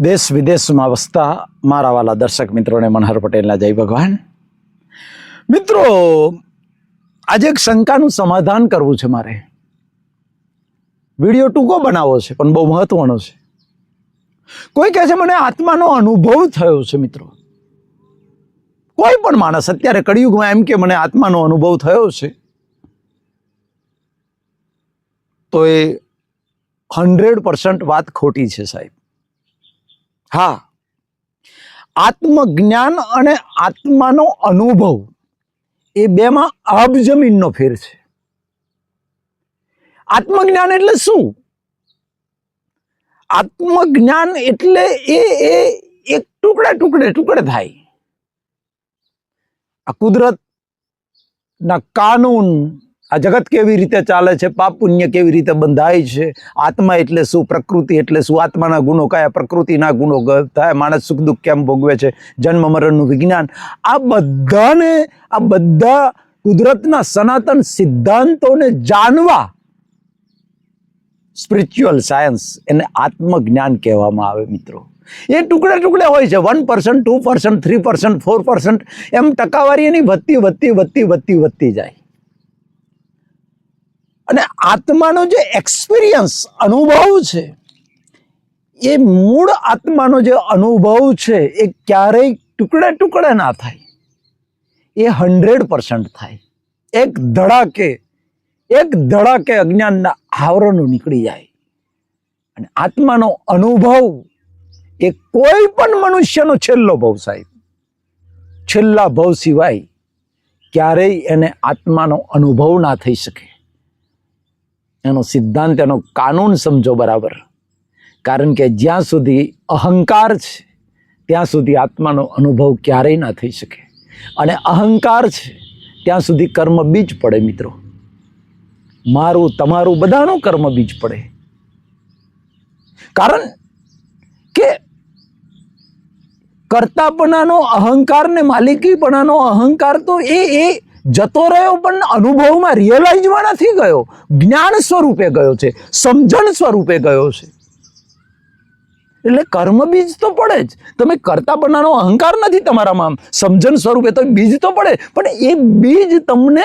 દેશ વિદેશમાં વસતા મારા વાલા દર્શક મિત્રોને મનહર પટેલના જય ભગવાન. મિત્રો, આજે એક શંકાનું સમાધાન કરવું છે મારે. વીડિયો ટૂંકો બનાવવો છે, પણ બહુ મહત્વનો છે. કોઈ કહે છે, મને આત્માનો અનુભવ થયો છે, મિત્રો. કોઈ પણ માણસ, અત્યારે કળિયુગમાં એમ કે, મને આત્માનો અનુભવ થયો છે. તો એ હંડ્રેડ પર્સન્ટ વાત ખોટી છે સાહેબ. હા. આત્મજ્ઞાન અને આત્માનો અનુભવ એ બેમાં અબ જમીનનો ફેર છે. આત્મજ્ઞાન એટલે શું? આત્મજ્ઞાન એટલે એ એ એક ટુકડે ટુકડે ટુકડે થાય. આ કુદરતના કાનૂન આ જગત કેવી રીતે ચાલે છે? પાપ પુણ્ય કેવી રીતે બંધાય છે? આત્મા એટલે શું? પ્રકૃતિ એટલે શું? આત્માના ગુણો કયા? પ્રકૃતિના ગુણો થાય. માણસ સુખ દુઃખ કેમ ભોગવે છે? જન્મ મરણનું વિજ્ઞાન. આ બધાને, આ બધા કુદરતના સનાતન સિદ્ધાંતોને જાણવા સ્પિરિચ્યુઅલ સાયન્સ એને આત્મજ્ઞાન કહેવામાં આવે મિત્રો. એ ટુકડે ટુકડે હોય છે. One percent two percent three percent four percent એમ ટકાવારી એની વધતી વધતી વધતી વધતી વધતી જાય. અને આત્માનો જે એક્સપિરિયન્સ અનુભવ છે, એ મૂળ આત્માનો જે અનુભવ છે, એ ક્યારેય ટુકડે ટુકડે ના થાય. એ હંડ્રેડ પર્સન્ટ થાય. એક ધડાકે એક ધડાકે અજ્ઞાનના આવરણો નીકળી જાય. અને આત્માનો અનુભવ એ કોઈ પણ મનુષ્યનો છેલ્લો ભવ સાહેબ. છેલ્લા ભવ સિવાય ક્યારેય એને આત્માનો અનુભવ ના થઈ શકે. એનો સિદ્ધાંત, એનો કાનૂન સમજો બરાબર. કારણ કે જ્યાં સુધી અહંકાર છે, ત્યાં સુધી આત્માનો અનુભવ ક્યારેય ના થઈ શકે. અને અહંકાર છે, ત્યાં સુધી કર્મ બીજ પડે મિત્રો. મારું, તમારું બધાનું કર્મ બીજ પડે. કારણ કે કરતાપણાનો અહંકાર ને માલિકીપણાનો અહંકાર તો એ એ જતો રહ્યો, પણ અનુભવમાં રિયલાઇઝમાં નથી ગયો. જ્ઞાન સ્વરૂપે ગયો છે, સમજણ સ્વરૂપે ગયો છે. એટલે કર્મ બીજ તો પડે જ. તમે કરતા બનાનો અહંકાર નથી તમારામાં. સમજણ સ્વરૂપે તો બીજ તો પડે, પણ એ બીજ તમને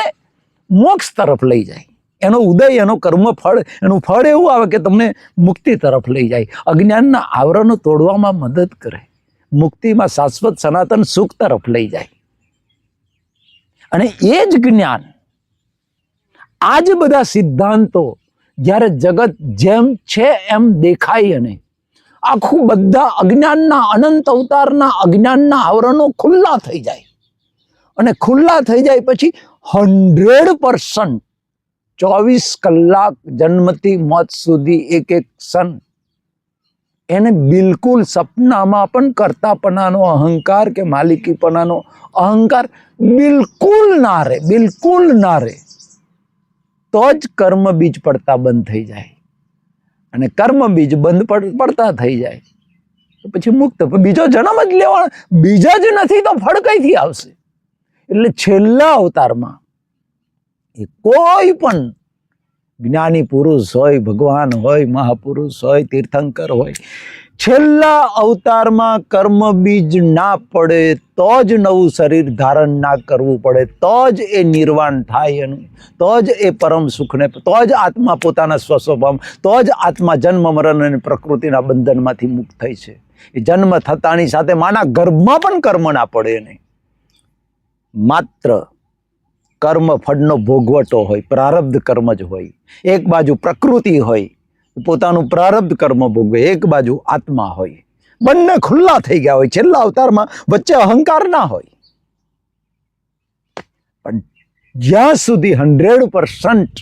મોક્ષ તરફ લઈ જાય. એનો ઉદય, એનો કર્મ ફળ એનું ફળ એવું આવે કે તમને મુક્તિ તરફ લઈ જાય. અજ્ઞાનના આવરણો તોડવામાં મદદ કરે. મુક્તિમાં શાશ્વત સનાતન સુખ તરફ લઈ જાય. અને એ જ જ્ઞાન. આ જ બધા સિદ્ધાંતો જ્યારે જગત જેમ છે એમ દેખાય અને આખું બધા અજ્ઞાનના અનંત અવતારના અજ્ઞાનના આવરણો ખુલ્લા થઈ જાય. અને ખુલ્લા થઈ જાય પછી હંડ્રેડ પર્સન્ટ ચોવીસ કલાક જન્મથી મોત સુધી એક એક ક્ષણ એને બિલકુલ સપનામાં પણ કરતાપણાનો અહંકાર કે માલિકીપણાનો અહંકાર બિલકુલ ના રહે, બિલકુલ ના રહે. તો જ કર્મ બીજ પડતા બંધ થઈ જાય. અને કર્મ બીજ બંધ પડતા થઈ જાય. તો પછી મુક્ત, બીજો જન્મ જ લેવાનો, બીજા જ નથી તો ફળ કઈથી આવશે? એટલે છેલ્લા અવતારમાં એ કોઈ પણ જ્ઞાની પુરુષ હોય, ભગવાન હોય, મહાપુરુષ હોય, તીર્થંકર હોય, છેલ્લા અવતારમાં કર્મ બીજ ના પડે, તો જ નવું શરીર ધારણ ના કરવું પડે, તો જ એ નિર્વાણ થાય એનું, તો જ એ પરમ સુખને, તો જ આત્મા પોતાના સ્વસ્વભાવ તો જ આત્મા જન્મ, મરણ અને પ્રકૃતિના બંધનમાંથી મુક્ત થઈ છે. એ જન્મ થતાની સાથે માના ગર્ભમાં પણ કર્મ ના પડે નહીં. માત્ર કર્મ ફળનો ભોગવટો હોય, પ્રારબ્ધ કર્મ જ હોય. એક બાજુ પ્રકૃતિ હોય, પોતાનું પ્રારબ્ધ કર્મ ભોગવે, એક બાજુ આત્મા હોય. બંને ખુલ્લા થઈ ગયા હોય, છેલ્લા અવતારમાં વચ્ચે અહંકાર ના હોય. પણ જ્યાં સુધી હંડ્રેડ પર્સન્ટ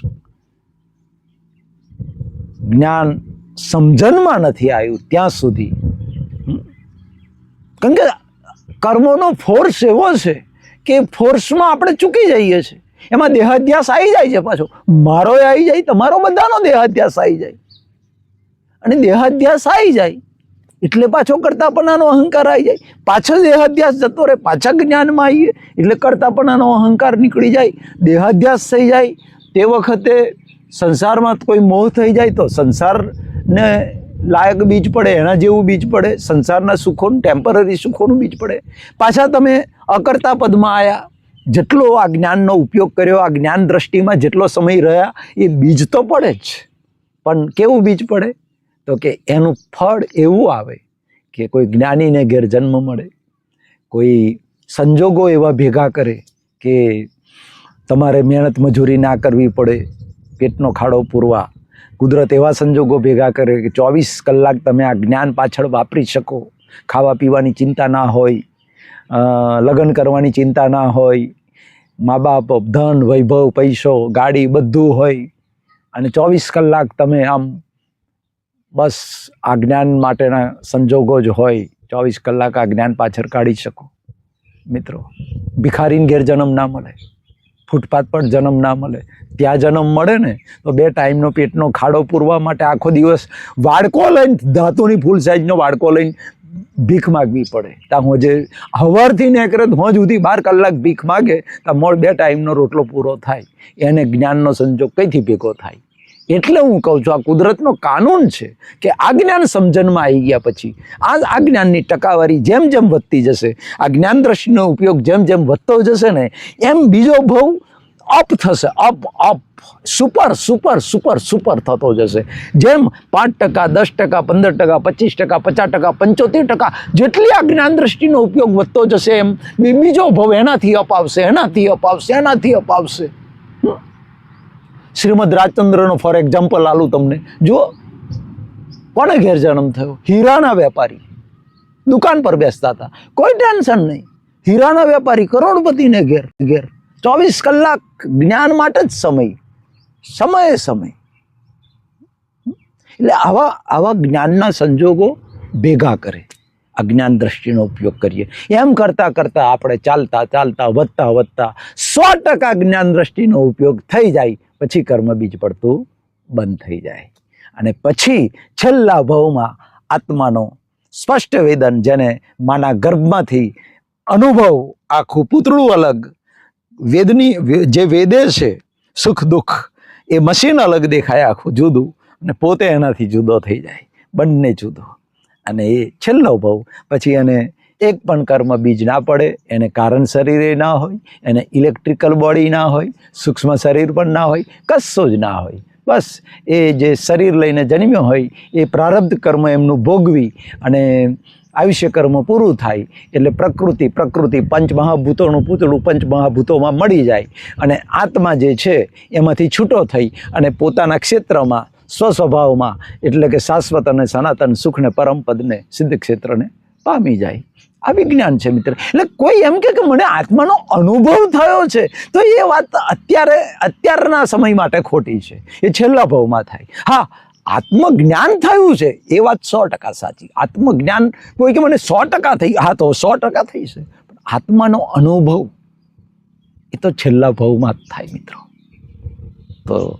જ્ઞાન સમજણમાં નથી આવ્યું, ત્યાં સુધી કારણ કે કર્મોનો ફોર્સ એવો છે કે ફોર્સમાં આપણે ચૂકી જઈએ છીએ. એમાં દેહાધ્યાસ આવી જાય છે પાછો. મારો આવી જાય, તમારો બધાનો દેહાધ્યાસ આવી જાય. અને દેહાધ્યાસ આવી જાય, એટલે પાછો કરતાપણાનો અહંકાર આવી જાય. પાછો દેહાધ્યાસ જતો રહે, પાછા જ્ઞાનમાં આવીએ, એટલે કરતાપણાનો અહંકાર નીકળી જાય. દેહાધ્યાસ થઈ જાય, તે વખતે સંસારમાં કોઈ મોહ થઈ જાય તો સંસારને લાયક બીજ પડે, એના જેવું બીજ પડે, સંસારના સુખોનું ટેમ્પરરી સુખોનું બીજ પડે. પાછા તમે અકર્તા પદમાં આવ્યા જેટલો આ જ્ઞાનનો ઉપયોગ કર્યો, આ જ્ઞાન દ્રષ્ટિમાં જેટલો સમય રહ્યા, એ બીજ તો પડે જ. પણ કેવું બીજ પડે? તો કે એનું ફળ એવું આવે કે કોઈ જ્ઞાનીને ઘેર જન્મ મળે, કોઈ સંજોગો એવા ભેગા કરે કે તમારે મહેનત મજૂરી ના કરવી પડે, પેટનો ખાડો પૂરવા કુદરત એવા સંજોગો ભેગા કરે કે ચોવીસ કલાક તમે આ જ્ઞાન પાછળ વાપરી શકો. ખાવા પીવાની ચિંતા ના હોય લગ્ન કરવાની ચિંતા ના હોય મા બાપ ધન, વૈભવ, પૈસો, ગાડી બધું હોય. અને ચોવીસ કલાક તમે આમ બસ આ જ્ઞાન માટેના સંજોગો જ હોય. ચોવીસ કલાક આ જ્ઞાન પાછળ કાઢી શકો. મિત્રો, ભિખારીને ઘેર ના મળે. ફૂટપાથ પર જન્મ ના મળે. ત્યાં જન્મ મળે ને, તો બે ટાઈમનો પેટનો ખાડો પૂરવા માટે આખો દિવસ વાડકો લઈને, ધાતુની ફૂલ સાઇઝનો વાડકો લઈને ભીખ માગવી પડે. ત્યાં હું જે હવારથી નેકરે તો હોજ સુધી બાર કલાક ભીખ માગે ત્યાં મોડ બે ટાઈમનો રોટલો પૂરો થાય. એને જ્ઞાનનો સંજોગ કઈથી ભેગો થાય? એટલે હું કહું છું, આ કુદરતનો કાનૂન છે કે આ જ્ઞાન સમજણમાં આવી ગયા પછી આ આ જ્ઞાનની ટકાવારી જેમ જેમ વધતી જશે, આ જ્ઞાન દ્રષ્ટિનો ઉપયોગ જેમ જેમ વધતો જશે ને, એમ બીજો ભાવ અપ થશે, up up, super super super super થતો જશે. જેમ પાંચ ટકા, દસ ટકા, પંદર ટકા, પચીસ ટકા, પચાસ ટકા, પંચોતેર ટકા, જેટલી આ જ્ઞાન દ્રષ્ટિનો ઉપયોગ વધતો જશે એમ બીજો ભાવ એનાથી અપાવશે એનાથી અપાવશે એનાથી અપાવશે. શ્રીમદ રાજચંદ્રનો ફોર એક્ઝામ્પલ આલું તમને. જુઓ કોને ઘેર જન્મ થયો? હીરાના વેપારી. દુકાન પર બેસતા હતા. કોઈ ટેન્શન નહીં. હીરાના વેપારી કરોડપતિને ઘેર ઘેર. ચોવીસ કલાક જ્ઞાન માટે જ સમય. સમયે સમય. એટલે આવા આવા જ્ઞાનના સંજોગો ભેગા કરે. અજ્ઞાન દ્રષ્ટિનો ઉપયોગ કરીએ. એમ કરતાં કરતાં આપણે ચાલતા ચાલતા, વધતા વધતા સો ટકા જ્ઞાન દ્રષ્ટિનો ઉપયોગ થઈ જાય. પછી કર્મ બીજ પડતું બંધ થઈ જાય. અને પછી છેલ્લા ભાવમાં આત્માનો સ્પષ્ટ વેદન જેને માના ગર્ભમાંથી અનુભવ આખું પૂતળું અલગ, વેદની જે વેદે છે, સુખ દુઃખ, એ મશીન અલગ દેખાય આખું જુદું અને પોતે એનાથી જુદો થઈ જાય, બંને જુદો. અને એ છેલ્લો ભાવ, પછી એને એક પણ કર્મ બીજ ના પડે, એને કારણ શરીરે ના હોય, એને ઇલેક્ટ્રિકલ બોડી ના હોય, સૂક્ષ્મ શરીર પણ ના હોય, કશું જ ના હોય. બસ, એ જે શરીર લઈને જન્મ્યો હોય, એ પ્રારબ્ધ કર્મ એમનું ભોગવી અને આયુષ્ય કર્મ પૂરું થાય, એટલે પ્રકૃતિ પ્રકૃતિ પંચમહાભૂતોનું પૂતળું પંચમહાભૂતોમાં મળી જાય અને આત્મા જે છે, એમાંથી છૂટો થઈ અને પોતાના ક્ષેત્રમાં, સ્વસ્વભાવમાં, એટલે કે શાશ્વત અને સનાતન સુખને, પરમપદને સિદ્ધ ક્ષેત્રને પામી જાય. આ વિજ્ઞાન છે મિત્ર. એટલે કોઈ એમ કે મને આત્માનો અનુભવ થયો છે, તો એ વાત અત્યારે, અત્યારના સમય માટે ખોટી છે. એ છેલ્લા ભાવમાં થાય. હા, આત્મજ્ઞાન થયું છે, એ વાત સો ટકા સાચી. આત્મજ્ઞાન કોઈ કે મને સો ટકા થઈ, હા તો સો ટકા થઈ છે. આત્માનો અનુભવ એ તો છેલ્લા ભાવમાં જ થાય મિત્રો. તો